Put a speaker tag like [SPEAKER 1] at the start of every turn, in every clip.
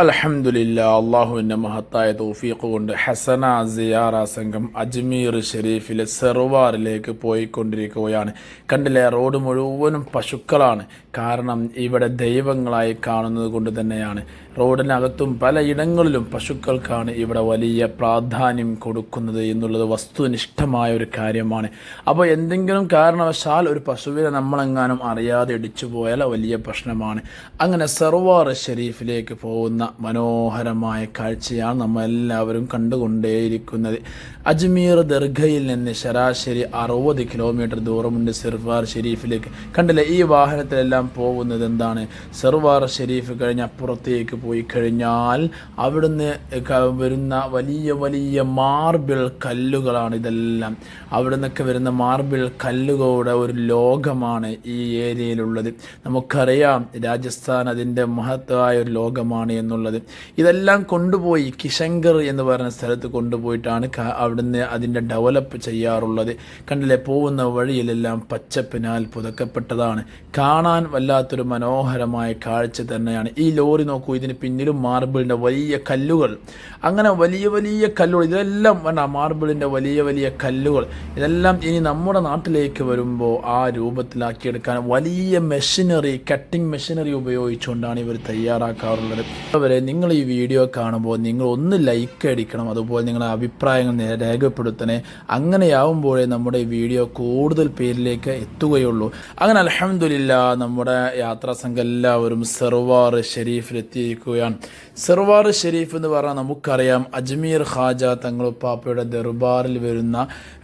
[SPEAKER 1] അലഹമില്ല അള്ളാഹുവിന്റെ മഹത്തായ തൗഫീഖ് കൊണ്ട് ഹസന സിയാറ സംഘം അജ്മീർ ഷെരീഫിലെ സെറുവാറിലേക്ക് പോയിക്കൊണ്ടിരിക്കുകയാണ്. കണ്ടില്ലേ റോഡ് മുഴുവനും പശുക്കളാണ്. കാരണം ഇവിടെ ദൈവങ്ങളായി കാണുന്നത് കൊണ്ട് തന്നെയാണ്. റോഡിനകത്തും പലയിടങ്ങളിലും പശുക്കൾക്കാണ് ഇവിടെ വലിയ പ്രാധാന്യം കൊടുക്കുന്നത് എന്നുള്ളത് വസ്തുനിഷ്ഠമായ ഒരു കാര്യമാണ്. അപ്പോൾ എന്തെങ്കിലും കാരണവശാൽ ഒരു പശുവിനെ നമ്മളെങ്ങാനും അറിയാതെ ഇടിച്ചു പോയാൽ വലിയ പ്രശ്നമാണ്. അങ്ങനെ സർവാർ ഷെരീഫിലേക്ക് പോകുന്ന മനോഹരമായ കാഴ്ചയാണ് നമ്മൾ എല്ലാവരും കണ്ടുകൊണ്ടേയിരിക്കുന്നത്. അജ്മീർ ദർഗയിൽ നിന്ന് ശരാശരി അറുപത് കിലോമീറ്റർ ദൂരമുണ്ട് സെർവാർ ഷെരീഫിലേക്ക്. കണ്ടില്ലേ ഈ വാഹനത്തിലെല്ലാം പോകുന്നത് എന്താണ്? സെർവാർ ഷെരീഫ് കഴിഞ്ഞ് അപ്പുറത്തേക്ക് പോയി കഴിഞ്ഞാൽ അവിടുന്ന് വരുന്ന വലിയ വലിയ മാർബിൾ കല്ലുകളാണ് ഇതെല്ലാം. അവിടെ നിന്നൊക്കെ വരുന്ന മാർബിൾ കല്ലുകളുടെ ഒരു ലോകമാണ് ഈ ഏരിയയിലുള്ളത്. നമുക്കറിയാം രാജസ്ഥാൻ അതിന്റെ മഹത്തായ ഒരു ലോകമാണ് എന്നുള്ളത്. ഇതെല്ലാം കൊണ്ടുപോയി കിഷങ്കർ എന്ന് പറയുന്ന സ്ഥലത്ത് കൊണ്ടുപോയിട്ടാണ് അവിടുന്ന് അതിന്റെ ഡെവലപ്പ് ചെയ്യാറുള്ളത്. കണ്ടില്ലേ പോകുന്ന വഴിയിലെല്ലാം പച്ചപ്പിനാൽ പുതക്കപ്പെട്ടതാണ്. കാണാൻ വല്ലാത്തൊരു മനോഹരമായ കാഴ്ച തന്നെയാണ്. ഈ ലോറി നോക്കൂ ഇതിന് പിന്നിലും മാർബിളിന്റെ വലിയ കല്ലുകൾ. അങ്ങനെ വലിയ വലിയ കല്ലുകൾ ഇതെല്ലാം വേണ്ട മാർബിളിന്റെ വലിയ വലിയ കല്ലുകൾ. ഇതെല്ലാം ഇനി നമ്മുടെ നാട്ടിലേക്ക് വരുമ്പോൾ ആ രൂപത്തിലാക്കിയെടുക്കാൻ വലിയ മെഷീനറി കട്ടിംഗ് മെഷീനറി ഉപയോഗിച്ചുകൊണ്ടാണ് ഇവർ തയ്യാറാക്കാറുള്ളത്. അതുവരെ നിങ്ങൾ ഈ വീഡിയോ കാണുമ്പോൾ നിങ്ങൾ ഒന്ന് ലൈക്ക് അടിക്കണം അതുപോലെ നിങ്ങളുടെ അഭിപ്രായങ്ങൾ രേഖപ്പെടുത്തണേ. അങ്ങനെയാവുമ്പോഴേ നമ്മുടെ ഈ വീഡിയോ കൂടുതൽ പേരിലേക്ക് എത്തുകയുള്ളൂ. അങ്ങനെ അലഹമില്ല നമ്മുടെ യാത്രാ സംഘം എല്ലാവരും സെർവാർ ഷെരീഫിൽ എത്തിയിരിക്കുകയാണ് സർവാർ ഷെരീഫ് എന്ന് പറഞ്ഞാൽ നമുക്കറിയാം അജ്മീർ ഖാജ തങ്ങളുപ്പാപ്പയുടെ ദർബാറിൽ വരുന്ന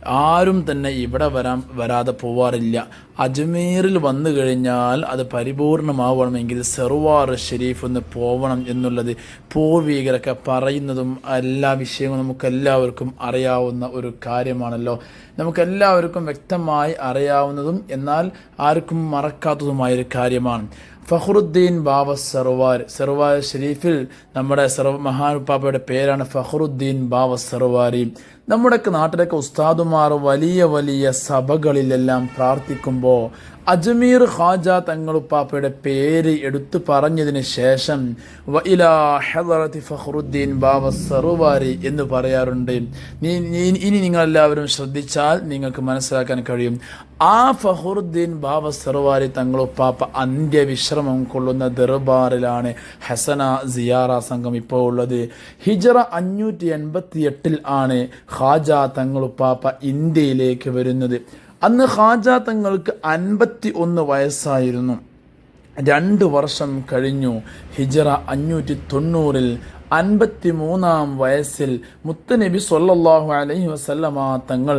[SPEAKER 1] ആരും തന്നെ ഇവിടെ വരാൻ വരാതെ പോവാറില്ല. അജ്മീറിൽ വന്നു കഴിഞ്ഞാൽ അത് പരിപൂർണമാവണമെങ്കിൽ സർവാർ ഷെരീഫ് ഒന്ന് പോവണം എന്നുള്ളത് പൂർവീകരൊക്കെ പറയുന്നതും എല്ലാ വിഷയങ്ങളും നമുക്കെല്ലാവർക്കും അറിയാവുന്ന ഒരു കാര്യമാണല്ലോ. നമുക്കെല്ലാവർക്കും വ്യക്തമായി അറിയാവുന്നതും എന്നാൽ ആർക്കും മറക്കാത്തതുമായൊരു കാര്യമാണ്. ഫഹ്റുദ്ദീൻ ബാബ സർവാർ സർവാർ ഷെരീഫിൽ നമ്മുടെ സർവ മഹാനുപ്പാപ്പയുടെ പേരാണ് ഫഹ്റുദ്ദീൻ ബാബ സർവാരി. നമ്മുടെയൊക്കെ നാട്ടിലൊക്കെ ഉസ്താദുമാർ വലിയ വലിയ സഭകളിലെല്ലാം പ്രാർത്ഥിക്കുമ്പോൾ അജ്മീർ ഖാജ തങ്ങളുപ്പാപ്പയുടെ പേര് എടുത്തു പറഞ്ഞതിന് ശേഷം ഫഖ്റുദ്ദീൻ ബാബ സറുവാരി എന്ന് പറയാറുണ്ട്. ഇനി നിങ്ങളെല്ലാവരും ശ്രദ്ധിച്ചാൽ നിങ്ങൾക്ക് മനസ്സിലാക്കാൻ കഴിയും. ആ ഫഹറുദ്ദീൻ ബാബ സറുവാരി തങ്ങളുപ്പാപ്പ അന്ത്യവിശ്രമം കൊള്ളുന്ന ദർബാറിലാണ് ഹസന സിയാറ സംഘം ഇപ്പോൾ ഉള്ളത്. ഹിജറ അഞ്ഞൂറ്റി എൺപത്തി എട്ടിൽ ആണ് ഖാജ തങ്ങളുപ്പാപ്പ ഇന്ത്യയിലേക്ക് വരുന്നത്. അന്ന് ഖാജ തങ്ങൾക്ക് അൻപത്തി ഒന്ന് വയസ്സായിരുന്നു. രണ്ട് വർഷം കഴിഞ്ഞു. ഹിജറ അഞ്ഞൂറ്റി തൊണ്ണൂറിൽ അൻപത്തി മൂന്നാം വയസ്സിൽ മുത്തനബി സൊല്ലാഹു അലൈഹി വസല്ലമ തങ്ങൾ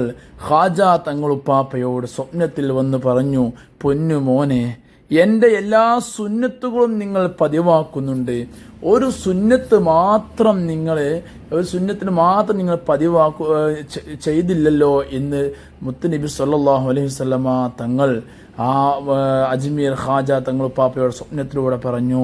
[SPEAKER 1] ഖാജ തങ്ങളുപ്പാപ്പയോട് സ്വപ്നത്തിൽ വന്ന് പറഞ്ഞു പൊന്നു മോനെ എന്റെ എല്ലാ സുന്നത്തുകളും നിങ്ങൾ പതിവാക്കുന്നുണ്ട്. ഒരു സുന്നത്ത് മാത്രം നിങ്ങൾ ഒരു സുന്നത്തിന് മാത്രം നിങ്ങൾ പതിവാക്കു ചെയ്തില്ലല്ലോ എന്ന് മുത്തുനബി സല്ലാഹു അലൈഹി വസല്ലമ തങ്ങൾ ആ അജ്മീർ ഖാജ തങ്ങൾ പാപ്പയുടെ സ്വപ്നത്തിലൂടെ പറഞ്ഞു.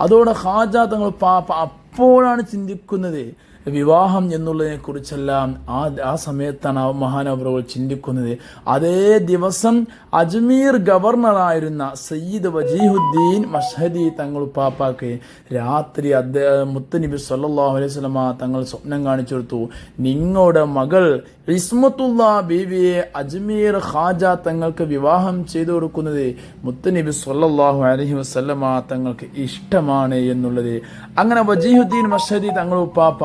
[SPEAKER 1] അതോടെ ഖാജ തങ്ങൾ പാപ്പ അപ്പോഴാണ് ചിന്തിക്കുന്നത് വിവാഹം എന്നുള്ളതിനെ കുറിച്ചെല്ലാം ആ ആ സമയത്താണ് ആ മഹാനവറുകൾ ചിന്തിക്കുന്നത്. അതേ ദിവസം അജ്മീർ ഗവർണറായിരുന്ന സയ്യിദ് വജീഹുദ്ദീൻ മഷഹദി തങ്ങൾ ഉപ്പാപ്പാക്ക് രാത്രി അദ്ദേഹം മുത്തനബി സല്ലാഹു അലൈഹി സ്വലമ തങ്ങൾ സ്വപ്നം കാണിച്ചു കൊടുത്തു നിങ്ങളുടെ മകൾ ഇസ്മത്തുള്ള ബീവിയെ അജ്മീർ ഖാജ തങ്ങൾക്ക് വിവാഹം ചെയ്തു കൊടുക്കുന്നത് മുത്തനബി സല്ലാഹു അലഹി വസ്ലമ തങ്ങൾക്ക് ഇഷ്ടമാണ് എന്നുള്ളത്. അങ്ങനെ വജീഹുദ്ദീൻ മഷഹദി തങ്ങൾ ഉപ്പാപ്പ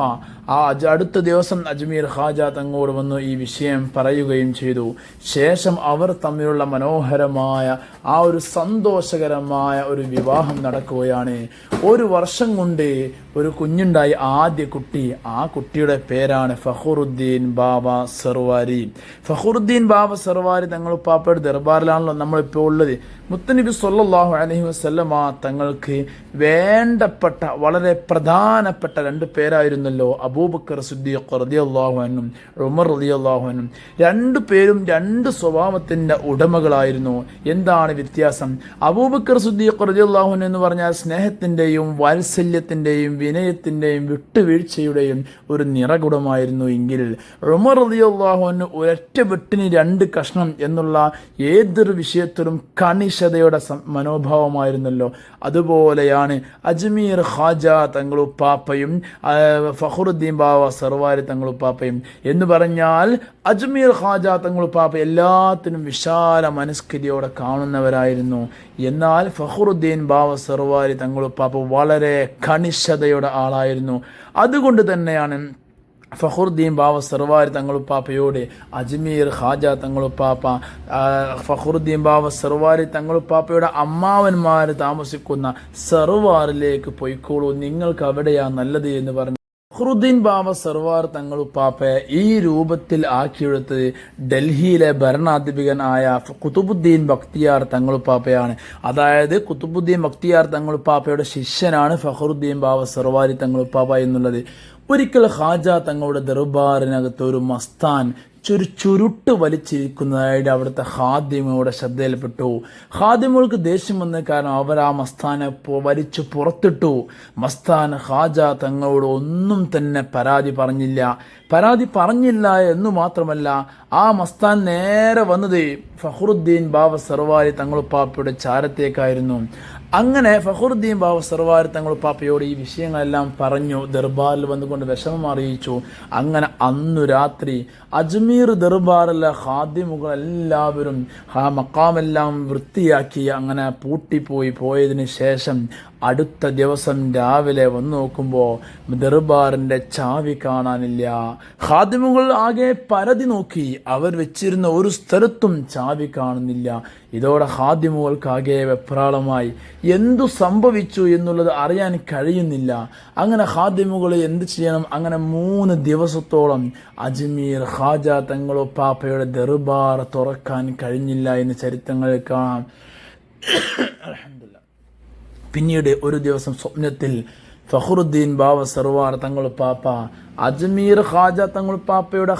[SPEAKER 1] ആ അടുത്ത ദിവസം അജ്മീർ ഖാജ തങ്ങോട് വന്നു ഈ വിഷയം പറയുകയും ചെയ്തു. ശേഷം അവർ തമ്മിലുള്ള മനോഹരമായ ആ ഒരു സന്തോഷകരമായ ഒരു വിവാഹം നടക്കുകയാണ്. ഒരു വർഷം കൊണ്ട് ഒരു കുഞ്ഞുണ്ടായി ആദ്യ കുട്ടി. ആ കുട്ടിയുടെ പേരാണ് ഫഹുറുദ്ദീൻ ബാബ സർവാരി. ഫഹുറുദ്ദീൻ ബാബ സർവാരി തങ്ങൾ പാപ്പയുടെ ദർബാറിലാണല്ലോ നമ്മളിപ്പോൾ ഉള്ളത്. മുത്തനബി സൊല്ലാഹു അലഹി വസല്ലമ തങ്ങൾക്ക് വേണ്ടപ്പെട്ട വളരെ പ്രധാനപ്പെട്ട രണ്ട് പേരായിരുന്നല്ലോ അബൂ അബൂബക്കർ സുദ്ദീഖ് അൻഹു ഉമർ റദിയാഹുനും രണ്ട് പേരും രണ്ട് സ്വഭാവത്തിന്റെ ഉടമകളായിരുന്നു. എന്താണ് വ്യത്യാസം? അബൂബക്കർ സുദ്ദീഖ് അൻഹു എന്ന് പറഞ്ഞാൽ സ്നേഹത്തിന്റെയും വാത്സല്യത്തിന്റെയും വിനയത്തിന്റെയും വിട്ടുവീഴ്ചയുടെയും ഒരു നിറകുടമായിരുന്നു എങ്കിൽ ഉമർ അൻഹു ഒരൊറ്റ വെട്ടിന് രണ്ട് കഷ്ണം എന്നുള്ള ഏതൊരു വിഷയത്തിലും കണിശതയുടെ മനോഭാവമായിരുന്നല്ലോ. അതുപോലെയാണ് അജ്മീർ ഖാജ തങ്ങളുപ്പാപ്പയും ആ, ഫഖറുദ്ദീൻ ബാവ സർവാരി തങ്ങളുപ്പാപ്പയും എന്ന് പറഞ്ഞാൽ അജ്മീർ ഖാജ തങ്ങളുപ്പാപ്പ എല്ലാത്തിനും വിശാല മനസ്കൃതിയോടെ കാണുന്നവരായിരുന്നു. എന്നാൽ ഫഖറുദ്ദീൻ ബാവ സർവാരി തങ്ങളുപ്പാപ്പ വളരെ കണിശതയുടെ ആളായിരുന്നു. അതുകൊണ്ട് തന്നെയാണ് ഫഖറുദ്ദീൻ ബാവ സർവാരി തങ്ങളുപ്പാപ്പയോട് അജ്മീർ ഖാജ തങ്ങളുപ്പാപ്പ ഫഹുർദ്ദീൻ ബാവ സർവാരി തങ്ങളുപ്പാപ്പയുടെ അമ്മാവന്മാർ താമസിക്കുന്ന സർവാറിലേക്ക് പോയിക്കോളൂ. നിങ്ങൾക്ക് അവിടെയാ നല്ലത് എന്ന് പറഞ്ഞു ഫഖറുദ്ദീൻ ബാബ സർവാർ തങ്ങൾ ഉപ്പാപ്പയെ ഈ രൂപത്തിൽ ആക്കിയെടുത്ത് ഡൽഹിയിലെ ഭരണാധിപകനായ കുത്തുബുദ്ദീൻ ബക്തിയാർ തങ്ങളുപ്പാപ്പയാണ്. അതായത് കുത്തുബുദ്ദീൻ ബക്തിയാർ തങ്ങളുപ്പാപ്പയുടെ ശിഷ്യനാണ് ഫഖറുദ്ദീൻ ബാബ സർവാരി തങ്ങൾ ഉപ്പാപ്പ എന്നുള്ളത്. ഒരിക്കൽ ഹാജ തങ്ങളുടെ ദർബാറിനകത്ത് ഒരു മസ്താൻ ചുരു ചുരുട്ട് വലിച്ചിരിക്കുന്നതായിട്ട് അവിടുത്തെ ഹാദ്യമയുടെ ശ്രദ്ധയിൽപ്പെട്ടു. ഹാദിമുൾക്ക് ദേഷ്യം വന്ന കാരണം അവർ ആ മസ്താനെ വലിച്ചു പുറത്തിട്ടു. മസ്താൻ ഹാജ തങ്ങളോട് ഒന്നും തന്നെ പരാതി പറഞ്ഞില്ല. പരാതി പറഞ്ഞില്ല എന്ന് മാത്രമല്ല ആ മസ്താൻ നേരെ വന്നത് ഫഖറുദ്ദീൻ ബാബ സർവാരി തങ്ങളുപ്പാപ്പയുടെ ചാരത്തേക്കായിരുന്നു. അങ്ങനെ ഫഖറുദ്ദീൻ ബാബ സർവാരി തങ്ങളുപ്പാപ്പയോട് ഈ വിഷയങ്ങളെല്ലാം പറഞ്ഞു ദർബാറിൽ വന്നുകൊണ്ട് വിഷമം അറിയിച്ചു. അങ്ങനെ അന്നു രാത്രി അജ്മീർ ദർബാറിലെ ഹാദിമുകൾ എല്ലാവരും ആ മക്കാമെല്ലാം വൃത്തിയാക്കി അങ്ങനെ പൂട്ടിപ്പോയി. പോയതിന് ശേഷം അടുത്ത ദിവസം രാവിലെ വന്നു നോക്കുമ്പോൾ ദർബാറിന്റെ ചാവി കാണാനില്ല. ഹാദിമുകൾ ആകെ പരതി നോക്കി. അവർ വെച്ചിരുന്ന ഒരു സ്ഥലത്തും ചാവി കാണുന്നില്ല. ഇതോടെ ഹാദിമുകൾക്കാകെ വെപ്രാളമായി. എന്തു സംഭവിച്ചു എന്നുള്ളത് അറിയാൻ കഴിയുന്നില്ല. അങ്ങനെ ഹാദിമുകൾ എന്ത് ചെയ്യണം? അങ്ങനെ മൂന്ന് ദിവസത്തോളം അജ്മീർ ഹാജ തങ്ങളോ പാപ്പയുടെ ദർബാർ തുറക്കാൻ കഴിഞ്ഞില്ല എന്ന് ചരിത്രങ്ങളിൽ കാണാം. പിന്നീട് ഒരു ദിവസം സ്വപ്നത്തിൽ ഫഖറുദ്ദീൻ ബാബ സർവാർ തങ്ങളുടെ പാപ്പ അജ്മീർ ഖാജ തങ്ങൾ പാപ്പയുടെ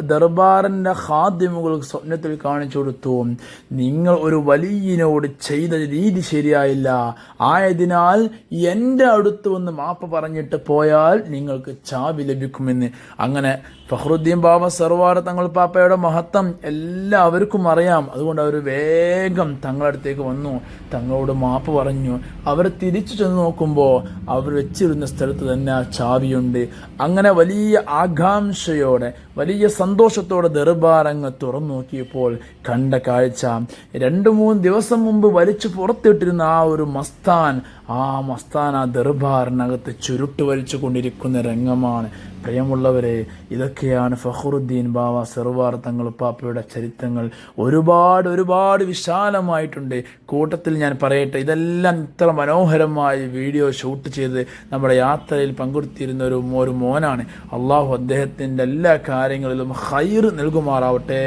[SPEAKER 1] ദർബാറിന്റെ ഖാദ്യമുകൾ സ്വപ്നത്തിൽ കാണിച്ചു കൊടുത്തു. നിങ്ങൾ ഒരു വലിയനോട് ചെയ്ത രീതി ശരിയായില്ല. ആയതിനാൽ എന്റെ അടുത്ത് വന്ന് മാപ്പ് പറഞ്ഞിട്ട് പോയാൽ നിങ്ങൾക്ക് ചാവി ലഭിക്കുമെന്ന്. അങ്ങനെ ഫഹ്റുദ്ദീൻ ബാബ സർവാർ തങ്ങൾ പാപ്പയുടെ മഹത്വം എല്ലാവർക്കും അറിയാം. അതുകൊണ്ട് അവർ വേഗം തങ്ങളടുത്തേക്ക് വന്നു. തങ്ങളോട് മാപ്പ് പറഞ്ഞു. അവർ തിരിച്ചു ചെന്ന് നോക്കുമ്പോൾ അവർ വെച്ചിരുന്ന സ്ഥലത്ത് തന്നെ ആ ചാവിയുണ്ട്. അങ്ങനെ വലിയ ആകാംക്ഷയോടെ വലിയ സന്തോഷത്തോടെ ദർബാരങ്ങ് തുറന്നു നോക്കിയപ്പോൾ കണ്ട കാഴ്ച രണ്ട് മൂന്ന് ദിവസം മുമ്പ് വലിച്ചു പുറത്തിട്ടിരുന്ന ആ ഒരു മസ്താൻ ആ മസ്താൻ ആ ദർബാറിനകത്ത് ചുരുട്ട് വലിച്ചു കൊണ്ടിരിക്കുന്ന രംഗമാണ്. പ്രിയമുള്ളവരെ ഇതൊക്കെയാണ് ഫഖറുദ്ദീൻ ബാവ സെർവാർ തങ്ങൾ പാപ്പയുടെ ചരിത്രങ്ങൾ. ഒരുപാട് ഒരുപാട് വിശാലമായിട്ടുണ്ട്. കൂട്ടത്തിൽ ഞാൻ പറയട്ടെ ഇതെല്ലാം ഇത്ര മനോഹരമായി വീഡിയോ ഷൂട്ട് ചെയ്ത് നമ്മുടെ യാത്രയിൽ പങ്കെടുത്തിരുന്ന ഒരു ഒരു മോനാണ്. അള്ളാഹു അദ്ദേഹത്തിന്റെ എല്ലാ കാര്യങ്ങളിലും ഹൈർ നൽകുമാറാവട്ടെ.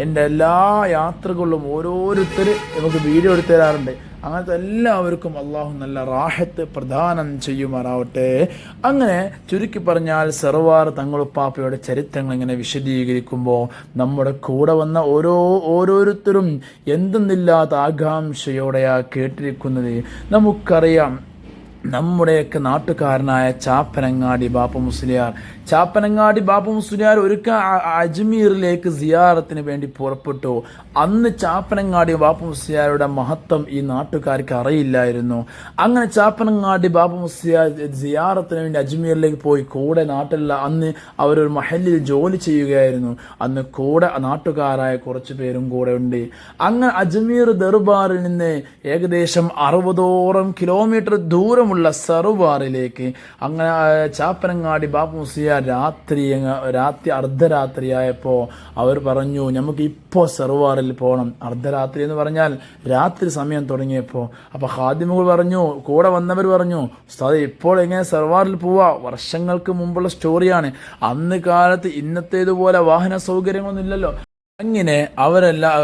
[SPEAKER 1] എന്റെ എല്ലാ യാത്രകളിലും ഓരോരുത്തർ നമുക്ക് വീഡിയോ എടുത്തു തരാറുണ്ട്. അങ്ങനത്തെ എല്ലാവർക്കും അള്ളാഹു നല്ല റാഹത്ത് പ്രദാനം ചെയ്യുമാറാവട്ടെ. അങ്ങനെ ചുരുക്കി പറഞ്ഞാൽ സർവാർ തങ്ങളുപ്പാപ്പയുടെ ചരിത്രങ്ങൾ ഇങ്ങനെ വിശദീകരിക്കുമ്പോൾ നമ്മുടെ കൂടെ വന്ന ഓരോ ഓരോരുത്തരും എന്തെന്നില്ലാത്ത ആകാംക്ഷയോടെയാ കേട്ടിരിക്കുന്നത്. നമുക്കറിയാം നമ്മുടെയൊക്കെ നാട്ടുകാരനായ ചാപ്പനങ്ങാടി ബാപ്പ മുസ്ലിയാർ. ചാപ്പനങ്ങാടി ബാപ്പ മുസ്ലിയാർ ഒരുക്ക അജ്മീറിലേക്ക് സിയാറത്തിന് വേണ്ടി പുറപ്പെട്ടു. അന്ന് ചാപ്പനങ്ങാടി ബാപ്പ മുസ്ലിയാരുടെ മഹത്വം ഈ നാട്ടുകാർക്ക് അറിയില്ലായിരുന്നു. അങ്ങനെ ചാപ്പനങ്ങാടി ബാപ്പ മുസ്ലിയാർ സിയാറത്തിന് വേണ്ടി അജ്മീറിലേക്ക് പോയി. കൂടെ നാട്ടിലുള്ള അന്ന് അവരൊരു മഹലിൽ ജോലി ചെയ്യുകയായിരുന്നു. അന്ന് കൂടെ നാട്ടുകാരായ കുറച്ച് പേരും കൂടെ ഉണ്ട്. അങ്ങനെ അജ്മീർ ദർബാറിൽ നിന്ന് ഏകദേശം അറുപതോളം കിലോമീറ്റർ ദൂരമുള്ള സെറുബാറിലേക്ക് അങ്ങനെ ചാപ്പനങ്ങാടി ബാപ്പുസിയ രാത്രി രാത്രി അർദ്ധരാത്രിയായപ്പോൾ അവർ പറഞ്ഞു നമുക്ക് ഇപ്പോൾ സെറുബാറിൽ പോകണം അർദ്ധരാത്രി എന്ന് പറഞ്ഞാൽ രാത്രി സമയം തുടങ്ങിയപ്പോൾ അപ്പോൾ ഹാദിമുകൾ പറഞ്ഞു കൂടെ വന്നവർ പറഞ്ഞു ഉസ്താദ് ഇപ്പോൾ എങ്ങനെ സെർവാറിൽ പോവാ? വർഷങ്ങൾക്ക് മുമ്പുള്ള സ്റ്റോറിയാണ്. അന്ന് കാലത്ത് ഇന്നത്തേതുപോലെ വാഹന സൗകര്യങ്ങളൊന്നും ഇല്ലല്ലോ. അങ്ങനെ അവരെല്ലാം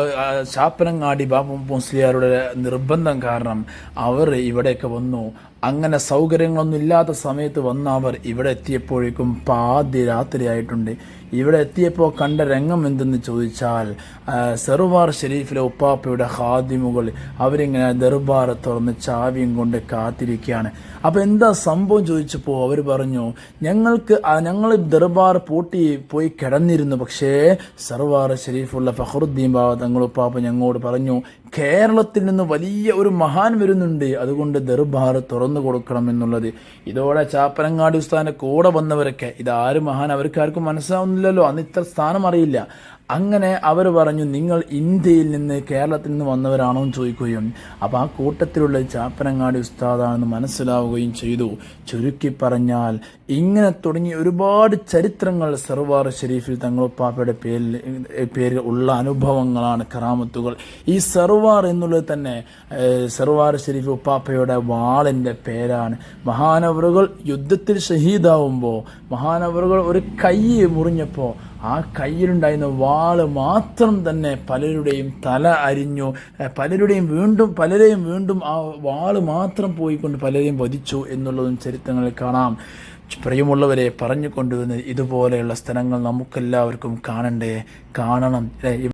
[SPEAKER 1] ചാപ്പനങ്ങാടി ബാബു മുസ്ലിയാരുടെ നിർബന്ധം കാരണം അവർ ഇവിടെയൊക്കെ വന്നു. അങ്ങനെ സൗകര്യങ്ങളൊന്നും ഇല്ലാത്ത സമയത്ത് വന്ന അവർ ഇവിടെ എത്തിയപ്പോഴേക്കും പാതി രാത്രിയായിട്ടുണ്ട്. ഇവിടെ എത്തിയപ്പോൾ കണ്ട രംഗം എന്തെന്ന് ചോദിച്ചാൽ സെറുവാർ ഷെരീഫിലെ ഉപ്പാപ്പയുടെ ഹാദിമുകൾ അവരിങ്ങനെ ദർബാർ തുറന്ന് ചാവിയും കൊണ്ട് കാത്തിരിക്കുകയാണ്. അപ്പോൾ എന്താ സംഭവം ചോദിച്ചപ്പോൾ അവർ പറഞ്ഞു ഞങ്ങൾക്ക് ഞങ്ങൾ ദർബാർ പൂട്ടി പോയി കിടന്നിരുന്നു. പക്ഷേ സർവാർ ഷെരീഫുള്ള ഫഹറുദ്ദീൻ ബാബ തങ്ങൾ ഉപ്പാപ്പ ഞങ്ങളോട് പറഞ്ഞു കേരളത്തിൽ നിന്ന് വലിയ ഒരു മഹാൻ വരുന്നുണ്ട്. അതുകൊണ്ട് ദർബാർ തുറന്നു കൊടുക്കണം എന്നുള്ളത്. ഇതോടെ ചാപ്പനങ്ങാടി ഉസ്താദിന്റെ കൂടെ വന്നവരൊക്കെ ഇതാര് മഹാൻ അവർക്കാർക്കും മനസ്സിലാവുന്നില്ലല്ലോ. അന്ന് ഇത്ര സ്ഥാനം അറിയില്ല. അങ്ങനെ അവർ പറഞ്ഞു നിങ്ങൾ ഇന്ത്യയിൽ നിന്ന് കേരളത്തിൽ നിന്ന് വന്നവരാണോ എന്ന് ചോദിക്കുകയും അപ്പോൾ ആ കൂട്ടത്തിലുള്ള ചാപ്പനങ്ങാടി ഉസ്താദാണെന്ന് മനസ്സിലാവുകയും ചെയ്തു. ചുരുക്കി പറഞ്ഞാൽ ഇങ്ങനെ തുടങ്ങി ഒരുപാട് ചരിത്രങ്ങൾ സർവാർ ഷെരീഫിൽ തങ്ങളുപ്പാപ്പയുടെ പേരിൽ പേരിൽ ഉള്ള അനുഭവങ്ങളാണ് കറാമത്തുകൾ. ഈ സർവാർ എന്നുള്ളത് തന്നെ സർവാർ ഷെരീഫ് ഉപ്പാപ്പയുടെ വാളിന്റെ പേരാണ്. മഹാനവറുകൾ യുദ്ധത്തിൽ ഷഹീദാവുമ്പോൾ മഹാനവറുകൾ ഒരു കൈ മുറിഞ്ഞപ്പോൾ ആ കയ്യിലുണ്ടായിരുന്ന വാൾ മാത്രം തന്നെ പലരുടെയും തല അരിഞ്ഞു. പലരുടെയും വീണ്ടും പലരെയും വീണ്ടും ആ വാൾ മാത്രം പോയിക്കൊണ്ട് പലരെയും വധിച്ചു എന്നുള്ളതും ചരിത്രങ്ങളിൽ കാണാം. പ്രിയമുള്ളവരെ പറഞ്ഞു കൊണ്ടുവന്ന് ഇതുപോലെയുള്ള സ്ഥലങ്ങൾ നമുക്കെല്ലാവർക്കും കാണണ്ടേ? കാണണം?